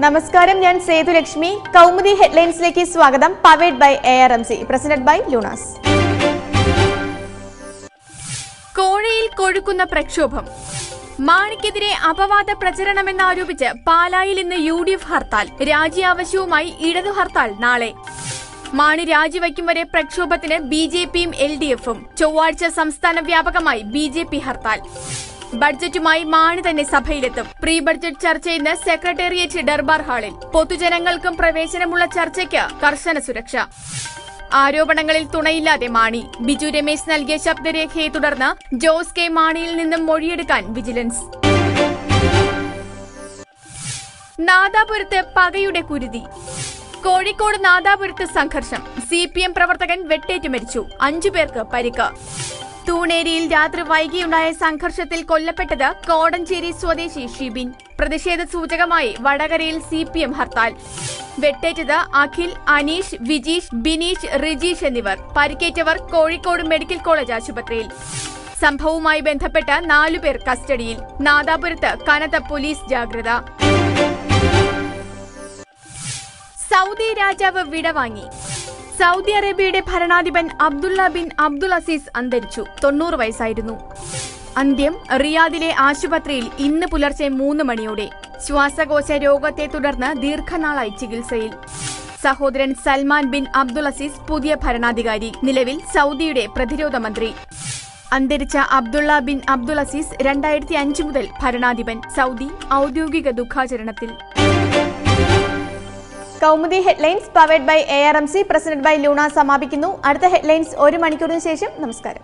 നമസ്കാരം ഞാൻ സേതുലക്ഷ്മി കൗമുദി ഹെഡ്ലൈൻസിലേക്ക് സ്വാഗതം. Powered by A R M C president by Luna's. കോഴയിൽ കൊഴുക്കുന്ന പ്രക്ഷോഭം. മാണിക്കെതിരെ അപവാദ പ്രചരണമെന്നാരോപിച്ച് പാലായിൽ ഇന്ന് യു ഡി എഫ് ഹർത്താൽ. രാജി ആവശ്യവുമായി ഇടതു ഹർത്താൽ നാളെ. മാണി രാജിവയ്ക്കും വരെ പ്രക്ഷോഭത്തിന് ബി ജെ പിയും എൽ ഡി എഫും. ചൊവ്വാഴ്ച സംസ്ഥാന വ്യാപകമായി ബി ജെ പി ഹർത്താൽ. ബഡ്ജറ്റുമായി മാണി തന്നെ സഭയിലെത്തും. പ്രീ ബഡ്ജറ്റ് ചർച്ച ഇന്ന് സെക്രട്ടേറിയറ്റ് ദർബാർ ഹാളിൽ. പൊതുജനങ്ങൾക്കും പ്രവേശനമുള്ള ചർച്ചയ്ക്ക് കർശന സുരക്ഷ. ആരോപണങ്ങളിൽ തുണയില്ലാതെ മാണി. ബിജു രമേശ് നൽകിയ ശബ്ദരേഖയെ തുടർന്ന് ജോസ് കെ മാണിയിൽ നിന്നും മൊഴിയെടുക്കാൻ വിജിലൻസ്. നാദാപുരത്ത് പകയുടെ കുരുതി. കോഴിക്കോട് നാദാപുരത്ത് സംഘർഷം. സി പി എം പ്രവർത്തകൻ വെട്ടേറ്റ് മരിച്ചു. അഞ്ചു പേർക്ക് പരിക്ക്. തൂണേരിയിൽ രാത്രി വൈകിയുണ്ടായ സംഘർഷത്തിൽ കൊല്ലപ്പെട്ടത് കോടഞ്ചേരി സ്വദേശി ഷിബിൻ. പ്രതിഷേധ സൂചകമായി വടകരയിൽ സി പി എം ഹർത്താൽ. വെട്ടേറ്റത് അഖിൽ അനീഷ് വിജീഷ് ബിനീഷ് റിജീഷ് എന്നിവർ. പരിക്കേറ്റവർ കോഴിക്കോട് മെഡിക്കൽ കോളേജ് ആശുപത്രിയിൽ. സംഭവവുമായി ബന്ധപ്പെട്ട നാലുപേർ കസ്റ്റഡിയിൽ. നാദാപുരത്ത് കനത്ത പോലീസ് ജാഗ്രത. സൗദി രാജാവ് വിടവാങ്ങി. സൗദി അറേബ്യയുടെ ഭരണാധിപൻ അബ്ദുള്ള ബിൻ അബ്ദുൽ അസീസ് അന്തരിച്ചു. തൊണ്ണൂറ് വയസ്സായിരുന്നു. അന്ത്യം റിയാദിലെ ആശുപത്രിയിൽ ഇന്ന് പുലർച്ചെ മൂന്ന് മണിയോടെ. ശ്വാസകോശ രോഗത്തെ തുടർന്ന് ദീർഘനാളായി ചികിത്സയിൽ. സഹോദരൻ സൽമാൻ ബിൻ അബ്ദുൽ അസീസ് പുതിയ ഭരണാധികാരി. നിലവിൽ സൗദിയുടെ പ്രതിരോധ മന്ത്രി. അന്തരിച്ച അബ്ദുള്ള ബിൻ അബ്ദുൽ അസീസ് രണ്ടായിരത്തി അഞ്ച് മുതൽ ഭരണാധിപൻ. സൗദി ഔദ്യോഗിക ദുഃഖാചരണത്തിൽ. Kaumudi headlines powered by A R M C president by Luna സമാപിക്കുന്നു. അടുത്ത ഹെഡ്ലൈൻസ് ഒരു മണിക്കൂറിന് ശേഷം. നമസ്കാരം.